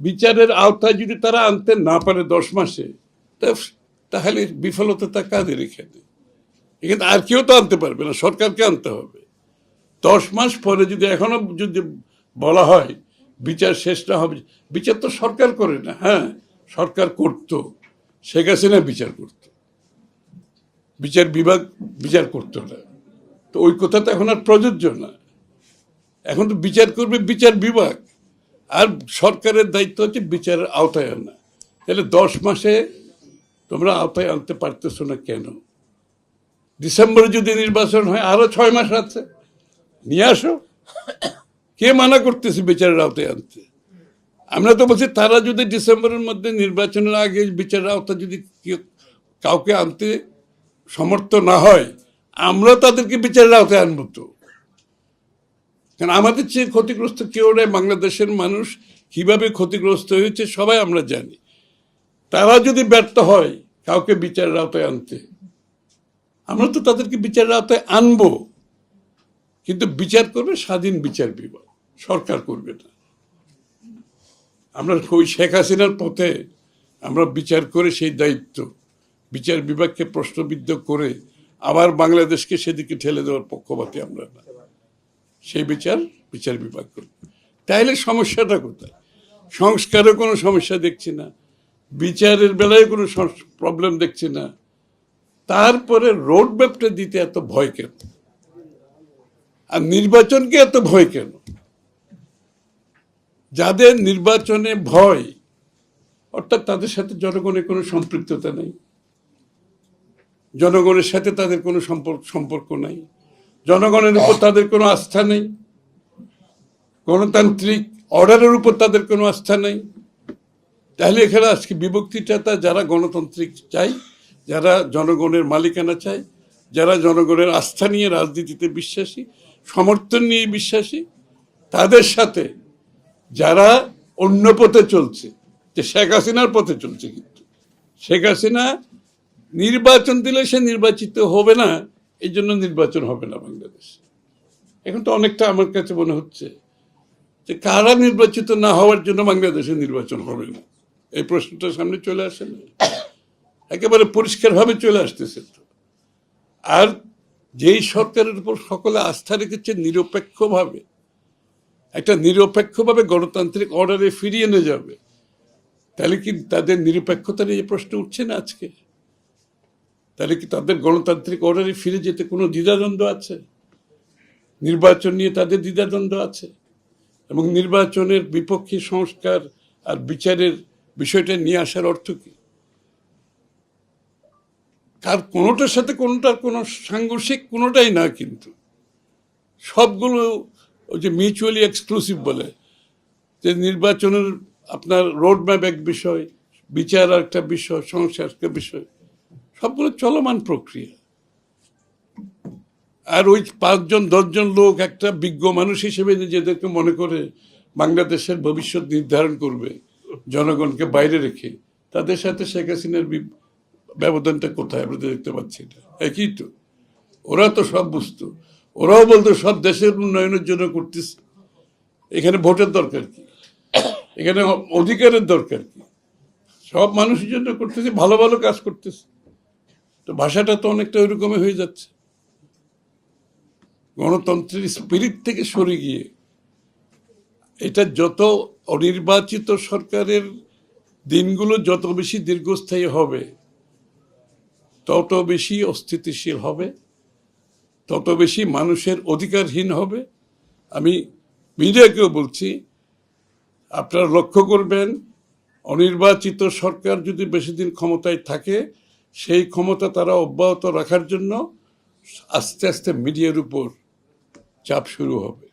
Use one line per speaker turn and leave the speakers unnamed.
বিচারের আওতায় যদি তারা আনতে না পারে দশ মাসে তাহলে বিফলতা তা কাদের এখানে? এখানে আর কেউ তো আনতে পারবে না, সরকারকে আনতে হবে। দশ মাস পরে যদি এখনও যদি বলা হয় বিচার শেষ না হবে, বিচার তো সরকার করে না হ্যাঁ সরকার করত, শেখ হাসিনা বিচার করত। বিচার বিভাগ বিচার করতো না। তো ওই কথা তো এখন আর প্রযোজ্য না। এখন তো বিচার করবে বিচার বিভাগ। আর সরকারের দায়িত্ব হচ্ছে বিচারের আওতায় আনা। তাহলে দশ মাসে তোমরা আওতায় আনতে পারতেছো না কেন? ডিসেম্বরে যদি নির্বাচন হয়, আরও ছয় মাস আছে। নিয়ে আসো। কে মানা করতেছে বিচারের আওতায় আনতে? আমরা তো বলছি, তারা যদি ডিসেম্বরের মধ্যে নির্বাচনের আগে বিচারের আওতা যদি কেউ- কাউকে আনতে সমর্থ না হয়, আমরা তাদেরকে বিচারের আওতায় আনব তো। কারণ আমাদের চেয়ে ক্ষতিগ্রস্ত কেউ নেই বাংলাদেশের মানুষ কীভাবে ক্ষতিগ্রস্ত হয়েছে সবাই আমরা জানি। তারা যদি ব্যর্থ হয়, কাউকে বিচারের আওতায় আনতে। আমরা তো তাদেরকে বিচারের আওতায় আনব। কিন্তু বিচার করবে স্বাধীন বিচার বিভাগ। সরকার করবে না। আমরা ওই শেখ হাসিনার পথে আমরা বিচার করে সেই দায়িত্ব। বিচার বিভাগকে প্রশ্নবিদ্ধ করে আবার বাংলাদেশকে সেদিকে ঠেলে দেওয়ার পক্ষপাতী আমরা না। সেই বিচার বিচার বিভাগ করবে। তাইলে সমস্যাটা কোথায়? সংস্কারে কোনো সমস্যা দেখছি না। বিচারের বেলায় কোনো প্রবলেম দেখছি না। তারপরে রোড ম্যাপটা দিতে এত ভয় কেন? আর নির্বাচনকে এত ভয় কেন? যাদের নির্বাচনে ভয়, অর্থাৎ তাদের সাথে জনগণের কোনো সম্পৃক্ততা নেই। জনগণের সাথে তাদের কোনো সম্পর্ক সম্পর্ক নাই। জনগণের উপর তাদের কোনো আস্থা নেই। গণতান্ত্রিক অর্ডারের উপর তাদের কোনো আস্থা নেই। তাহলে এখানে আজকে বিভক্তিটা তা যারা গণতান্ত্রিক চাই যারা জনগণের মালিকানা চায়, যারা জনগণের আস্থা নিয়ে রাজনীতিতে বিশ্বাসী, সমর্থন নিয়ে বিশ্বাসী, তাদের সাথে যারা অন্য পথে চলছে, যে শেখ হাসিনার পথে চলছে কিন্তু। শেখ হাসিনা নির্বাচন দিলে সে নির্বাচিত হবে না এই জন্য নির্বাচন হবে না বাংলাদেশ। এখন তো অনেকটা আমার কাছে মনে হচ্ছে যে কারা নির্বাচিত না হওয়ার জন্য বাংলাদেশে নির্বাচন হবে না। এই প্রশ্নটা সামনে চলে আসে না। একেবারে পরিষ্কারভাবে চলে আসতেছে তো। আর যেই সরকারের উপর সকলে আস্থা রেখেছে নিরপেক্ষভাবে, একটা নিরপেক্ষভাবে গণতান্ত্রিক অর্ডারে ফিরিয়ে এনে যাবে, তাহলে কি তাদের নিরপেক্ষতা নিয়ে প্রশ্ন উঠছে না আজকে? তাহলে কি তাদের গণতান্ত্রিক অর্ডারে ফিরে যেতে কোনো দ্বিধাদ্বন্দ্ব আছে? নির্বাচন নিয়ে তাদের দ্বিধাদ্বন্দ্ব আছে? এবং নির্বাচনের বিপক্ষে সংস্কার আর বিচারের বিষয়টা নিয়ে আসার অর্থ কি? কার কোনোটার সাথে কোনোটার কোনো সাংঘর্ষিক কোনোটাই না কিন্তু। সবগুলো ওই যে মিউচুয়ালি এক্সক্লুসিভ বলে। যে নির্বাচনের আপনার রোড ম্যাপ এক বিষয়, বিচার একটা বিষয় সংস্কার একটা বিষয়। সবগুলো চলমান প্রক্রিয়া। আর ওই পাঁচজন, দশজন লোক একটা বিজ্ঞ মানুষ হিসেবে নিজেদেরকে মনে করে বাংলাদেশের ভবিষ্যৎ নির্ধারণ করবে, জনগণকে বাইরে রেখে। তাদের সাথে শেখ হাসিনার ব্যবধানটা কোথায়? আমরা দেখতে পাচ্ছি না একই তো। ওরা তো সব বুঝতো। ওরাও বলতো সব দেশের উন্নয়নের জন্য করতেছে। এখানে ভোটের দরকার কি? এখানে অধিকারের দরকার কি? সব মানুষের জন্য করতেছে, ভালো ভালো কাজ করতেছে। তো ভাষাটা তো অনেকটা ওইরকমই হয়ে যাচ্ছে। গণতন্ত্রের স্পিরিট থেকে সরে গিয়ে এটা যত অনির্বাচিত সরকারের দিনগুলো যত বেশি দীর্ঘস্থায়ী হবে, তত বেশি অস্থিতিশীল হবে, তত বেশি মানুষের অধিকারহীন হবে। আমি মিডিয়াকেও বলছি, আপনারা লক্ষ্য করবেন, অনির্বাচিত সরকার যদি বেশি দিন ক্ষমতায় থাকে সেই ক্ষমতা তারা অব্যাহত রাখার জন্য আস্তে আস্তে মিডিয়ার উপর চাপ শুরু হবে।